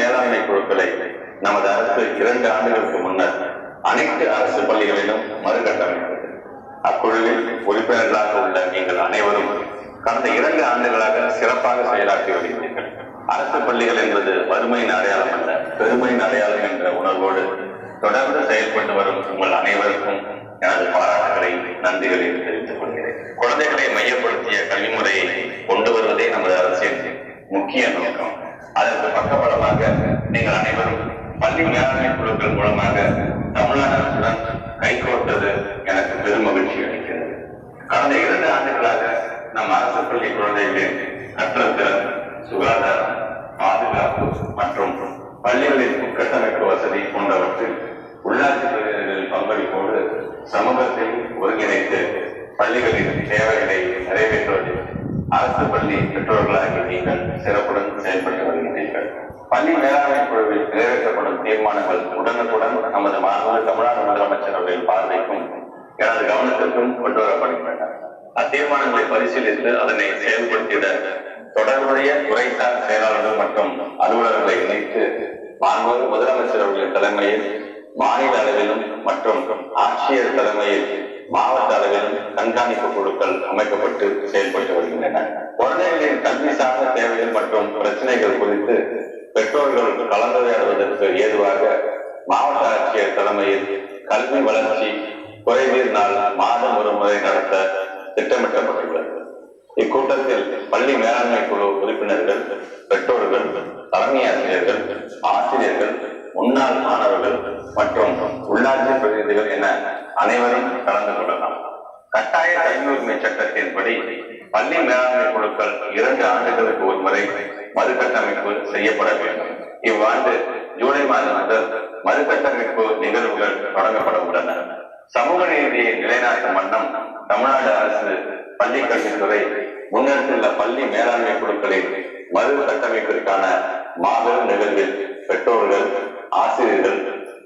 மேலாண்மை குழுக்களை நமது அரசு இரண்டு ஆண்டுகளுக்கு முன்னர் அனைத்து அரசு பள்ளிகளிலும் மறுகட்டமைத்தது. அக்குழுவில் உறுப்பினர்களாக உள்ள நீங்கள் அனைவரும் கடந்த இரண்டு ஆண்டுகளாக சிறப்பாக செயலாற்றி வருகிறீர்கள். அரசு பள்ளிகள் என்பது வறுமையின் அடையாளம் அல்ல பெருமையின் அடையாளம் என்ற உணர்வோடு தொடர்ந்து செயல்பட்டு வரும் உங்கள் அனைவருக்கும் எனது பாராட்டுகளை நன்றிகளை தெரிவித்துக் கொள்கிறேன். குழந்தைகளை மையப்படுத்திய கல்வி முறையை கொண்டு வருவதே நமது அரசின் முக்கிய நோக்கம். அதற்கு பக்கபலமாக நீங்கள் அனைவரும் பள்ளி மேலாண்மை குழுக்கள் மூலமாக தமிழ்நாடு அரசுடன் கைகோர்த்தது எனக்கு பெரும் மகிழ்ச்சி அளிக்கிறது. கடந்த இரண்டு ஆண்டுகளாக நம் அரசு பள்ளி குழந்தைகளின் கற்றல்திறன் சுகாதாரம் பாதுகாப்பு மற்றும் பள்ளிகளின் உட்கட்டமைப்பு வசதி போன்றவற்றில் உள்ளாட்சி பிரதிநிதிகளின் பங்களிப்போடு சமூகத்தை ஒருங்கிணைத்து பள்ளிகளின் தேவைகளை நிறைவேற்றுவதில் அரசு பள்ளி பெற்றோர்களாகி நீங்கள் சிறப்புடன் செயல்பட்டு வருகிறீர்கள். பள்ளி மேலாண்மை தீர்மானங்கள் உடனுக்குடன் நமது மாண்பு தமிழ்நாடு முதலமைச்சர் அவர்களின் பார்வைக்கும் எனது கவனத்திற்கும் கொண்டு வரப்படுகின்றன. அத்தீர்மானங்களை பரிசீலித்து அதனை செயல்படுத்திட தொடர்புடைய துறைசார் செயலாளர்கள் மற்றும் அலுவலர்களை இணைத்து மாண்பு முதலமைச்சர் அவர்களின் தலைமையில் மாநில அளவிலும் மற்றும் ஆட்சியர் தலைமையில் மாவட்ட அளவிலும் கண்காணிப்பு குழுக்கள் அமைக்கப்பட்டு செயல்பட்டு வருகின்றன. குழந்தைகளின் கல்வி சார்ந்த தேவைகள் மற்றும் பிரச்சனைகள் குறித்து பெற்றோர்களுக்கு கலந்துரையாடுவதற்கு ஏதுவாக மாவட்ட ஆட்சியர் தலைமையில் கல்வி வளர்ச்சி குறைவீர் நாள் மாதம் ஒரு முறை நடத்த திட்டமிட்டப்பட்டுள்ளது. இக்கூட்டத்தில் பள்ளி மேலாண்மை குழு உறுப்பினர்கள் பெற்றோர்கள் தலைமை ஆசிரியர்கள் ஆசிரியர்கள் முன்னாள் மாணவர்கள் மற்றும் உள்ளாட்சி பிரதிநிதிகள் என அனைவரும் கலந்து கொள்ளலாம். கட்டாய கல்வி சட்டத்தின்படி பள்ளி மேலாண்மை குழுக்கள் இரண்டு ஆண்டுகளுக்கு ஒரு முறை மறுகட்டமைப்பு செய்யப்பட வேண்டும். இவ்வாண்டு ஜூலை மாதம் முதல் மறுகட்டமைப்பு நிகழ்வுகள் தொடங்கப்பட உள்ளன. சமூக நீதியை நிலைநாட்டும் வண்ணம் தமிழ்நாடு அரசு பள்ளி கல்வித்துறை முன்னெடுத்துள்ள பள்ளி மேலாண்மை குழுக்களின் மறுகட்டமைப்பிற்கான மாபெரும் நிகழ்வில் பெற்றோர்கள் ஆசிரியர்கள்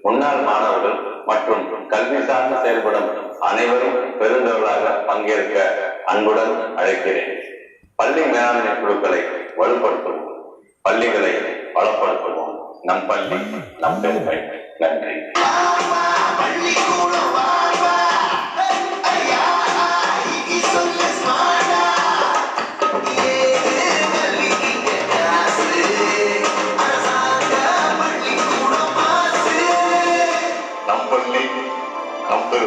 முன்னாள் மாணவர்கள் மற்றும் கல்வி சார்ந்து செயல்படும் அனைவரும் பெருந்தவர்களாக பங்கேற்க அன்புடன் அழைக்கிறேன். பள்ளி மேலாண்மை குழுக்களை வலுப்படுத்துவோம். பள்ளிகளை வளப்படுத்துவோம். நம் பள்ளி நம் பெருமை நன்றி.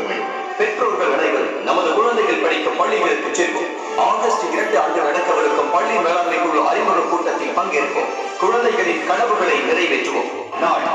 முடியும் பெற்றோர்கள் அனைவரும் நமது குழந்தைகள் படிக்கும் பள்ளிகளுக்கு செல்வோம். ஆகஸ்ட் இரண்டு ஆண்டு நடக்கவிருக்கும் பள்ளி மேலாண்மை குழு அறிமுக கூட்டத்தில் பங்கேற்போம். குழந்தைகளின் கனவுகளை நிறைவேற்றுவோம். நாள்